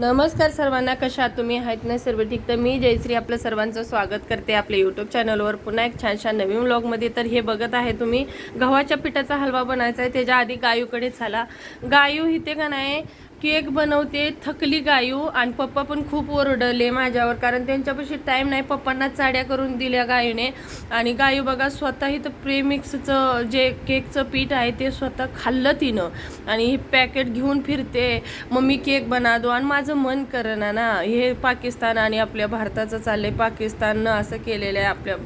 नमस्कार सर्वांना कशा तुम्ही? आहेत ना सर्व ठीक? तर मी जयश्री आपलं सर्वांचं स्वागत करते आपल्या यूट्यूब चॅनलवर पुन्हा एक छानशा नवीन ब्लॉगमध्ये तर हे बघत आहे तुम्ही गव्हाच्या पिठाचा हलवा बनायचा आहे. त्याच्या आधी गायूकडे झाला. गायू इथे का नाही केक बनवते थकली गायू आणि पप्पा पण खूप ओरडले माझ्यावर कारण त्यांच्यापाशी टाईम नाही. पप्पांना चाड्या करून दिल्या गायूने आणि गायू बघा स्वतः तर प्रेमिक्सचं जे केकचं पीठ आहे ते स्वतः खाल्लं तिनं. आणि हे पॅकेट घेऊन फिरते. मग मी केक बना दो. आणि माझं मन करणार ना हे पाकिस्तान आणि आपल्या भारताचं चाललं आहे पाकिस्ताननं असं केलेलं आहे आपल्या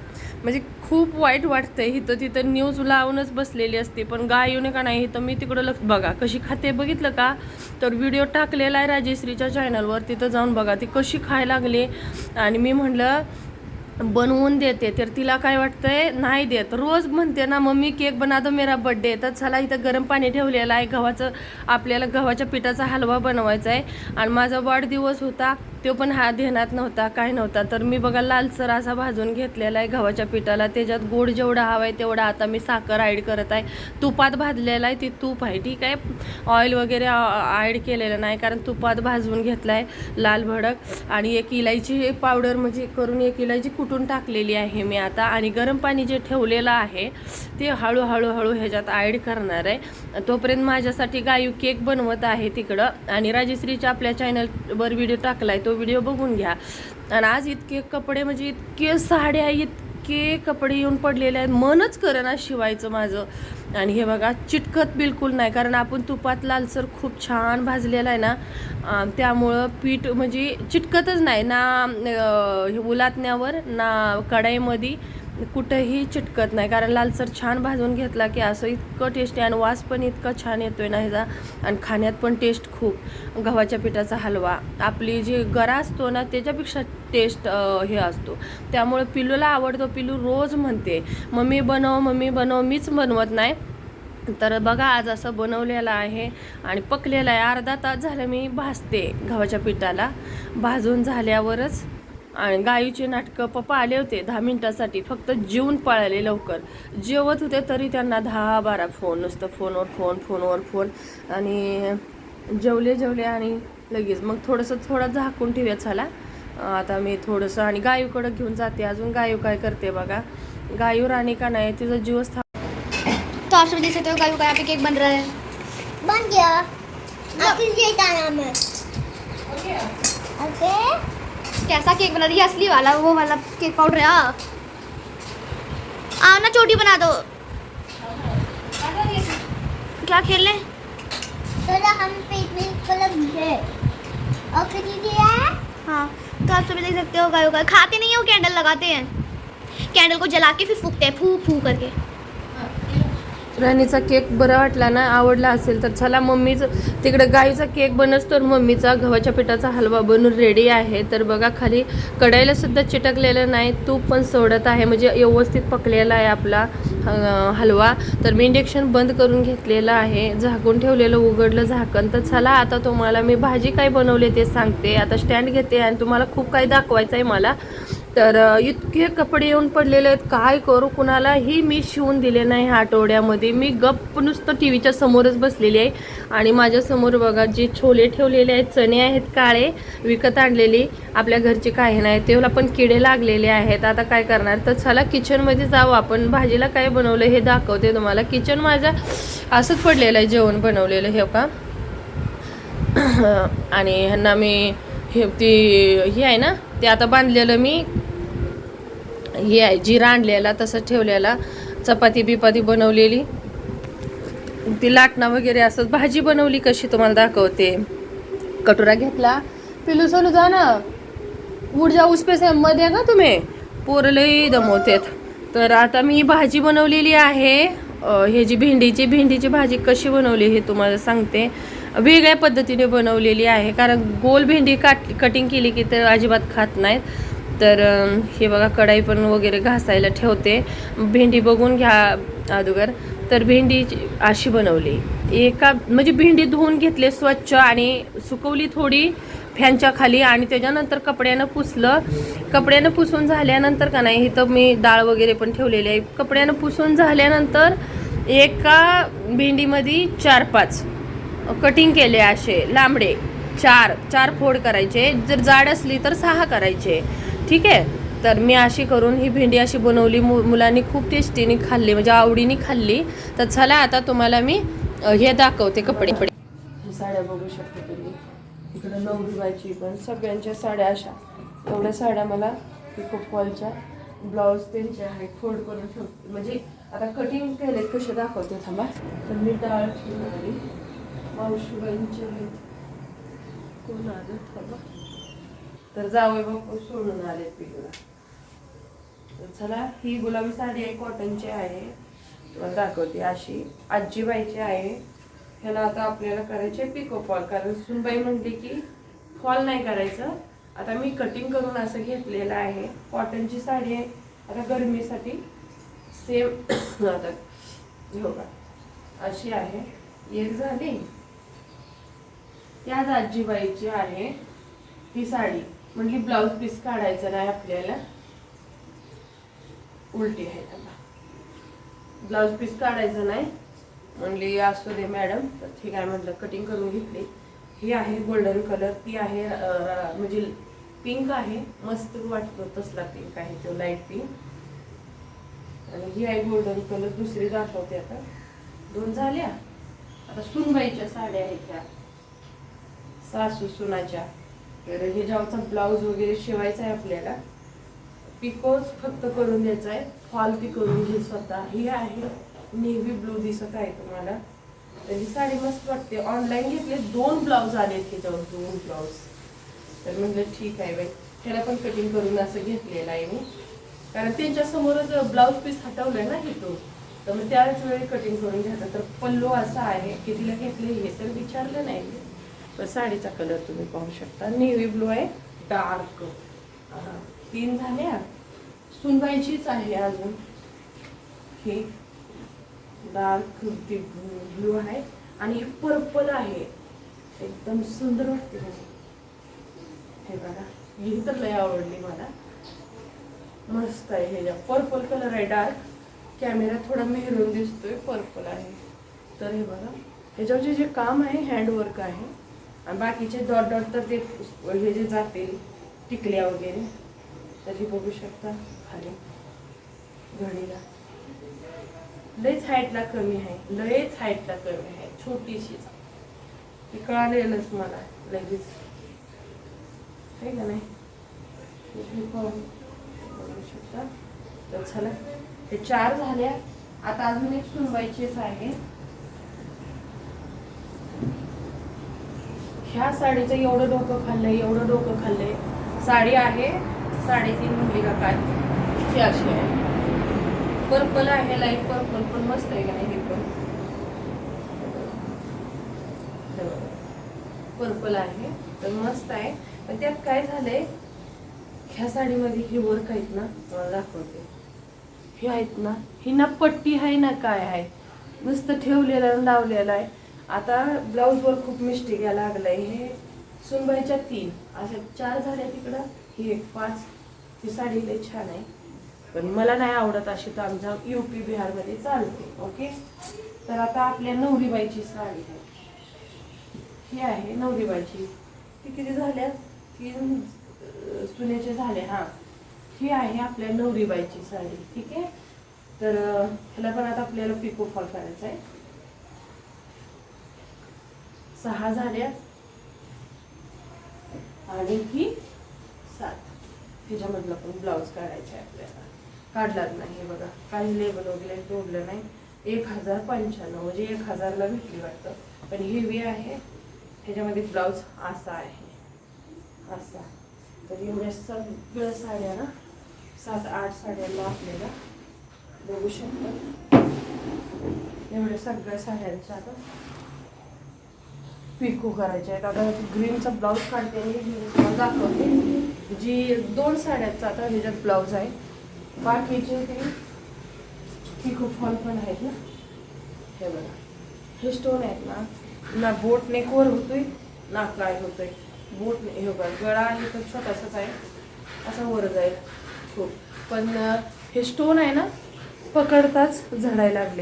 म्हणजे खूप वाईट वाटतंय. इथं तिथं न्यूज लावूनच बसलेली असते. पण गाय येऊ का नाही इथं मी तिकडं लक्ष बघा कशी खाते बघितलं का? तर व्हिडिओ टाकलेला आहे राजेश्रीच्या चॅनलवर तिथं जाऊन बघा ती कशी खायला लागली. आणि मी म्हणलं बनवून देते. तर तिला काय वाटतंय? नाही देत. रोज म्हणते ना मम्मी केक बना दो मेरा बड्डे तर चला इथं गरम पाणी ठेवलेलं आहे. गव्हाचं आपल्याला गव्हाच्या पिठाचा हलवा बनवायचा आहे. आणि माझा वाढदिवस होता. तो पण हा ध्यानात नव्हता काय नव्हता. तर मी बघा लालसर असा भाजून घेतलेला आहे गव्हाच्या पिठाला. त्याच्यात गोड जेवढा हवा आहे तेवढा आता मी साखर ॲड करत आहे. तुपात भाजलेला आहे ती तूप आहे. ठीक आहे? ऑइल वगैरे ॲड केलेलं नाही कारण तुपात भाजून घेतला आहे लाल भडक. आणि एक इलायची पावडर म्हणजे करून एक इलायची कुटून टाकलेली आहे मी आता. आणि गरम पाणी जे ठेवलेलं आहे ते हळूहळू हळू ह्याच्यात ॲड करणार आहे. तोपर्यंत माझ्यासाठी गायू केक बनवत आहे तिकडं. आणि राजश्रीच्या आपल्या चॅनलवर व्हिडिओ टाकला आहे तो व्हिडिओ बघून घ्या. आणि आज इतके कपडे म्हणजे इतके साड्या इतके कपडे येऊन पडलेले आहेत. मनच करेना शिवायचं माझं. आणि हे बघा चिटकत बिलकुल नाही. कारण आपण तुपात लालसर खूप छान भाजलेला आहे ना त्यामुळं पीठ म्हणजे चिटकतच नाही. ना हे उलातण्यावर ना कढाईमध्ये कुठंही चिटकत नाही. कारण लालसर छान भाजून घेतला की असं इतकं टेस्टी आणि वास पण इतका छान येतो आहे ना ह्याचा. आणि खाण्यात पण टेस्ट खूप. गव्हाच्या पिठाचा हलवा. आपली जी गरा असतो ना त्याच्यापेक्षा टेस्ट हे असतो. त्यामुळे पिल्लूला आवडतो पिल्लू रोज म्हणते मम्मी बनव मम्मी बनव मीच बनवत नाही. तर बघा आज असं बनवलेलं आहे आणि पकलेलं आहे. अर्धा तास झालं मी भाजते गव्हाच्या पिठाला. भाजून झाल्यावरच आणि गाईचे नाटकं पप्पा आले होते दहा मिनिटासाठी फक्त जेवून पळाले लवकर. जेवत होते तरी त्यांना दहा बारा फोन नुसतं फोनवर फोन फोनवर फोन. आणि जेवले जेवले आणि लगेच मग थोडंसं थोडं झाकून ठेवूया चला. आता मी थोडंसं आणि गायूकडं घेऊन जाते. अजून गायू काय करते बघा. गायू राणी का नाही तिचा जीवच थांब तो आप सभी देख सकते हो गायों का यहाँ पे केक बन रहा है बन गया मैं ओके? कैसा केक बना रही है असली वाला वो वाला केक पाउडर है हाँ। आओ ना चोटी बना दो। क्या खेल लें तो हम और हाँ? तो आप सभी देख सकते हो गायों का खाते नहीं है वो कैंडल लगाते हैं। कैंडल को जला के फिर फूकते हैं फू फू करके। राणीचा केक बरा वाटला ना आवडला असेल तर चला मम्मीचं तिकडे गाईचा केक बनच तर मम्मीचा गव्हाच्या पिठाचा हलवा बनून रेडी आहे. तर बघा खाली कढाईला सुद्धा चिटकलेलं नाही तूप पण सोडत आहे म्हणजे व्यवस्थित पकलेला आहे आपला हलवा. तर मी इंडक्शन बंद करून घेतलेलं आहे झाकून ठेवलेलं उघडलं झाकण. तर चला आता तुम्हाला मी भाजी काय बनवली ते सांगते. आता स्टँड घेते आणि तुम्हाला खूप काही दाखवायचं आहे मला. तर इतके कपडे येऊन पडलेले आहेत. काय करू कुणालाही मी शिवून दिले नाही ह्या आठवड्यामध्ये. मी गप्प नुसतं टी व्हीच्या समोरच बसलेली आहे. आणि माझ्यासमोर बघा जे छोले ठेवलेले आहेत चणे आहेत काळे विकत आणलेली. आपल्या घरचे काही नाही. तेवढा पण किडे लागलेले आहेत. आता काय करणार? तर चला किचनमध्ये जाऊ आपण. भाजीला काय बनवलं हे दाखवते तुम्हाला. किचन माझं असंच पडलेलं आहे. जेवण बनवलेलं हे का आणि ह्यांना मी हे ते हे आहे ना ते आता बांधलेलं मी. हे आहे जिरा आणलेला तसं ठेवलेला चपाती बिपाती बनवलेली. ती लाटणं वगैरे असंच भाजी बनवली कशी तुम्हाला दाखवते. कटोरा घेतला. पिलू सोलू जा ना. उठ उसपेस मध्ये का तुम्ही. पोरलंही दमवतेत. तर आता मी भाजी बनवलेली आहे. हे जी भेंडीची भेंडीची भाजी कशी बनवली हे तुम्हाला सांगते. वेगळ्या पद्धतीने बनवलेली आहे. कारण गोल भेंडी काट कटिंग केली की तर अजिबात खात नाहीत. तर हे बघा कढाई पण वगैरे घासायला ठेवते. भेंडी बघून घ्या अगोदर तर भेंडी अशी बनवली. एका म्हणजे भेंडी धुवून घेतले स्वच्छ आणि सुकवली थोडी फॅनच्या खाली आणि त्याच्यानंतर कपड्यानं पुसलं. कपड्यानं पुसून झाल्यानंतर का नाही इथं मी डाळ वगैरे पण ठेवलेली आहे. कपड्यानं पुसून झाल्यानंतर एका भेंडीमध्ये चार पाच कटिंग केले असे लांबडे चार चार फोड करायचे जर जाड असली तर सहा करायचे. ठीक आहे? तर मी अशी करून ही भेंडी अशी बनवली मु मुलांनी खूप टेस्टीने खाल्ली म्हणजे आवडीने खाल्ली. तर चला आता तुम्हाला मी हे दाखवते कपडे. साड्या बघू शकते तुम्ही. इकडं नवरीबाईची पण सगळ्यांच्या साड्या अशा. एवढ्या साड्या मला पिको फॉलच्या ब्लाऊज त्यांच्या आहेत फोल्ड करून ठेवते म्हणजे आता कटिंग केले कसे दाखवते थांबा. तर मी डाळ मावशीबाईंचे आहेत. कोण आलं? थांबा. तर जावे बापू सोडून आले पिकला तर चला ही गुलाबी साडी आहे कॉटनची आहे. तुम्हाला दाखवते अशी. आजीबाईची आहे. ह्याला आता आपल्याला करायचे पिको फॉल कारण सुनबाई म्हणली की फॉल नाही करायचं. आता मी कटिंग करून असं घेतलेलं आहे. कॉटनची साडी आहे. आता गरमीसाठी सेम आता हो का अशी आहे. एक झाली. त्याच आजीबाईची आहे ती साडी. म्हणजे ब्लाऊज पीस काढायचं नाही आपल्याला. उलटी आहे त्याला. ब्लाऊज पीस काढायचं नाही. म्हणली असू दे मॅडम. तर ठीक आहे म्हटलं कटिंग करून घेतली. ही आहे गोल्डन कलर. ती आहे म्हणजे पिंक आहे. मस्त वाटतो तसला पिंक आहे तो लाइट पिंक. आणि ही आहे गोल्डन कलर. दुसरी दाखवते आता. दोन झाल्या. आता सुनबाईच्या साड्या आहेत त्या सासू सुनाच्या. तर हे जावचा ब्लाऊज वगैरे शिवायचा आहे आपल्याला पिकोज फक्त करून द्यायचा आहे. फॉल ती करून घे स्वतः. ही आहे. नेव्ही ब्लू दिसत आहे तुम्हाला. तर ही साडी मस्त वाटते. ऑनलाईन घेतले दोन ब्लाऊज आले त्याच्यावर दोन ब्लाऊज तर म्हणलं ठीक आहे बाई. त्याला पण कटिंग करून असं घेतलेलं आहे मी. कारण त्यांच्यासमोरच ब्लाऊज पीस हटवलं आहे ना घेतो तर मग त्याच वेळी कटिंग करून घ्यायचं. तर पल्लू असा आहे की तिला घेतले हे तर विचारलं नाही. साडीचा कलर तुम्ही पाहू शकता. नेव्ही ब्लू आहे. डार्क तीन झाल्या सुनबाईचीच आहे अजून. ही. डार्क ब्लू आहे. आणि ही पर्पल आहे. एकदम सुंदर वाटते हे बघा. ही तर लय आवडली मला. मस्त आहे हे. पर्पल कलर आहे डार्क कॅमेरा थोडा मेहरून दिसतोय. पर्पल आहे. तर हे बघा. ह्याच्यावरचे जे काम आहे हँडवर्क आहे आणि बाकीचे डॉट डॉट तर ते हे जे जातील टिकल्या वगैरे तर हे बघू शकता खाली. घडीला. लयच हाईटला कमी आहे लयच हाईटला कमी आहे छोटीशीच ते कळालेलंच मला लगेच. आहे का नाही? बघू शकता. तर झालं हे चार झाल्या. आता अजून एक सुनवायचीच आहे. ह्या साडीचं एवढं डोकं खाल्लंय एवढं डोकं खाल्लंय. साडी आहे साडेतीन म्हणली का काय? ही अशी आहे. पर्पल आहे लाइट पर्पल पण मस्त आहे का नाही हे पण? पर्पल आहे तर मस्त आहे. पण त्यात काय झालंय? ह्या साडीमध्ये ही वर्क आहेत ना? तुम्हाला दाखवते. हे आहेत ना? ही ना पट्टी आहे ना काय आहे? नुसतं ठेवलेलं आणि लावलेलं आहे. आता ब्लाऊजवर खूप मिस्टेक यायला लागलाय. हे सुनबाईच्या तीन. अशा चार झाल्या तिकडं. ही एक पाच. ही साडी लई छान आहे. पण मला नाही आवडत अशी तर आमच्या यू पी बिहारमध्ये चालते. ओके तर आता आपल्या नवरीबाईची साडी. आहे ही आहे नवरीबाईची. ती किती झाल्या तीन सुनेचे झाले. हां. ही आहे आपल्या नवरीबाईची साडी. ठीक आहे? तर ह्याला पण आता आपल्याला पिको फॉल करायचा आहे. सहा झाल्या आणि ही सात. ह्याच्यामधलं पण ब्लाऊज काढायचा आहे आपल्याला. काढलाच नाही हे बघा. काही लेबल वगैरे तोडलं नाही. एक हजार पंच्याण्णव म्हणजे एक हजारला भेटली वाटतं. पण हेवी आहे. ह्याच्यामध्ये ब्लाऊज असा आहे. असा. तर एवढ्या सगळ्या साड्या ना सात आठ साड्यांना आपल्याला बघू शकतो. एवढ्या सगळ्या साड्यांच्या आता पिको करायचे आहेत. आता ग्रीनचा ब्लाऊज काढते आणि दाखवते. जी दोन साड्यांचा आता ह्याच्यात ब्लाऊज आहे. बाकीचे ते पिको फॉल पण आहेत ना. हे बघा. हे स्टोन आहेत ना. ना बोट नेकवर होतोय ना काय होतोय. बोट हे बघा गळा आहे तर छोटासाच आहे. असा वर जाईल खूप. पण हे स्टोन आहे ना पकडताच झडायला आहेत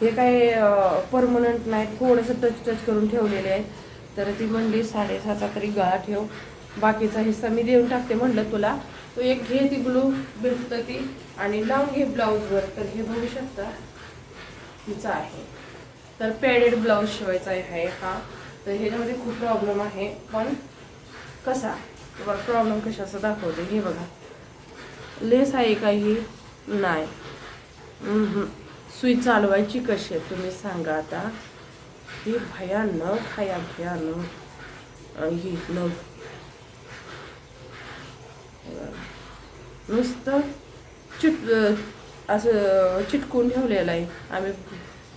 हे काय परमनंट नाही थोडंसं टच टच करून ठेवलेले आहेत. तर ती म्हणली साडेसहाचा तरी गळा ठेव. बाकीचा हिस्सा मी देऊन टाकते म्हणलं तुला. तू एक घे ती ब्लू भेटतं ती आणि लावून घे ब्लाऊजवर तर हे बघू शकता तिचा आहे. तर पॅडेड ब्लाऊज शिवायचा आहे हा. तर ह्याच्यामध्ये खूप प्रॉब्लेम आहे. पण कसा? तुम्हाला प्रॉब्लेम कशाचा दाखवते. हे बघा. लेस आहे काही नाही. सुई चालवायची कशी आहे? तुम्ही सांगा आता. ही भयानक आहे भयानक. ही न नुसतं चिट असं चिटकून ठेवलेलं आहे. आम्ही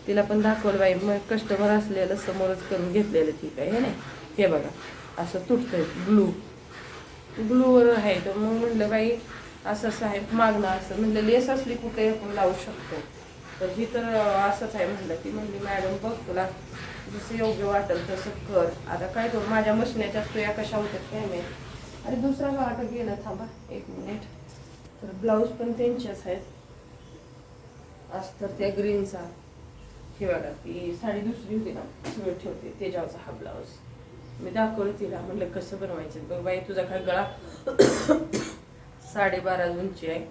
तिला पण दाखवलं बाई मग कस्टमर असलेलं समोरच करून घेतलेलं ठीक आहे हे नाही. हे बघा असं तुटतंय ब्लू ब्लूवर आहे. तर मग म्हणलं बाई असं असं आहे मागणं असं. म्हणलं लेस असली कुठे आपण लावू शकतो. तर ही तर असंच आहे म्हणलं ती. म्हणली मॅडम बघ तुला जसं योग्य वाटेल तसं कर. आता काय करू? माझ्या मशिन्याच्या सुया कशा होत्यात काय माहीत? अरे दुसरा गाठ गेला. थांबा एक मिनिट. तर ब्लाऊज पण त्यांच्याच आहेत. अस्तर त्या ग्रीनचा. हे बघा ती साडी दुसरी होती ना सगळं ठेवते. तेजावचा हा ब्लाऊज. मी दाखवलं तिला. म्हणलं कसं बनवायचं? बघ बाई तुझा काय गळा साडेबारा उंची आहे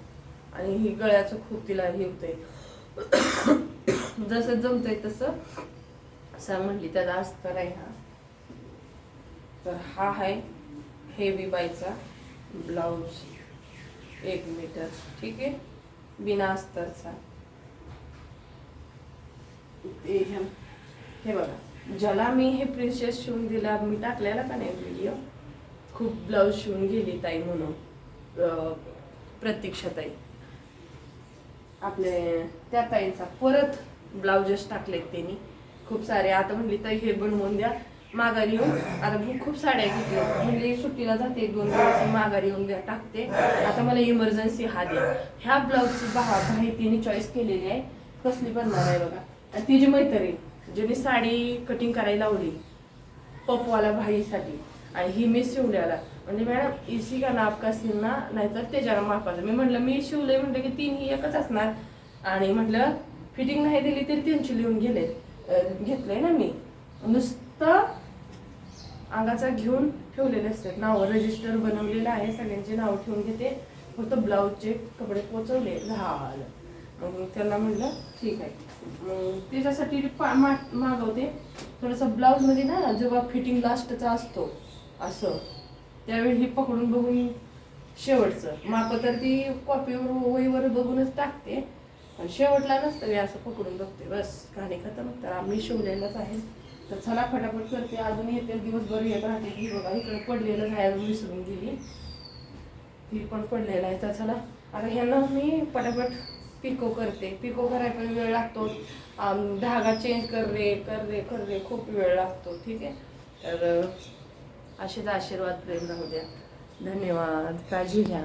आणि ही गळ्याचं खूप तिला हे होतंय. जसं जमतंय तसं. सर म्हणली त्याचा अस्तर आहे हा. तर हा आहे हेवी बायचा ब्लाऊज एक मीटर ठीक आहे? बिना अस्तरचा. हे बघा ज्याला मी हे प्रिन्सेस शिवून दिला मी टाकलेला का नाही व्हिडिओ खूप ब्लाऊज शिवून गेली ताई म्हणून प्रतीक्षा ताई आपले त्या ताईंचा. परत ब्लाउजेस टाकलेत त्यांनी. खूप सारे. आता म्हणली ताई हे बनवून द्या. माघारी येऊन आता मी खूप साड्या घेतल्या. म्हणजे सुट्टीला जाते. दोन दिवस माघारी येऊन द्या टाकते. आता मला इमर्जन्सी हा द्या. ह्या ब्लाऊजची बहा भाई तिने चॉईस केलेली आहे. कसली बनणार आहे बघा. आणि तिची मैत्रीण जिने साडी कटिंग करायला लावली पपवाला भाईसाठी. आणि ही मी शिवल्याला म्हणजे मॅडम इसी का नाप का ना नाहीतर त्याच्याला मापाचं मी म्हटलं मी शिवलंय म्हटलं की तीन ही एकच असणार. आणि म्हटलं फिटिंग नाही दिली तरी त्यांची लिहून गेले अं, घेतलंय ना मी. नुसतं अंगाचा घेऊन ठेवलेले असतात. नाव रजिस्टर बनवलेलं आहे सगळ्यांचे नाव ठेवून घेते. फक्त ब्लाऊजचे कपडे पोचवले झालं. मग त्यांना म्हटलं ठीक आहे. मग त्याच्यासाठी पा- मा- मागवते. थोडंसं ब्लाऊजमध्ये ना जेव्हा फिटिंग लास्टचा असतो असं. त्यावेळी ही पकडून बघून शेवटचं. माप तर ती कॉपीवर वहीवर बघूनच टाकते पण शेवटला नसतं मी असं पकडून बघते. बस कहाणी खतम. तर आम्ही शिवलेलंच आहे. तर चला फटाफट करते. अजून येते दिवसभर येत राहते की बघा इकडे पडलेलं आहे अजून विसरून गेली. ती पण पडलेलं आहे. तर चला आता ह्यांना मी पटापट पिको करते. पिको करायला पण वेळ लागतो. आम, धागा चेंज कर रे कर रे कर रे खूप वेळ लागतो. ठीक आहे? तर असेच आशीर्वाद प्रेम राहू द्या. धन्यवाद. काळजी घ्या.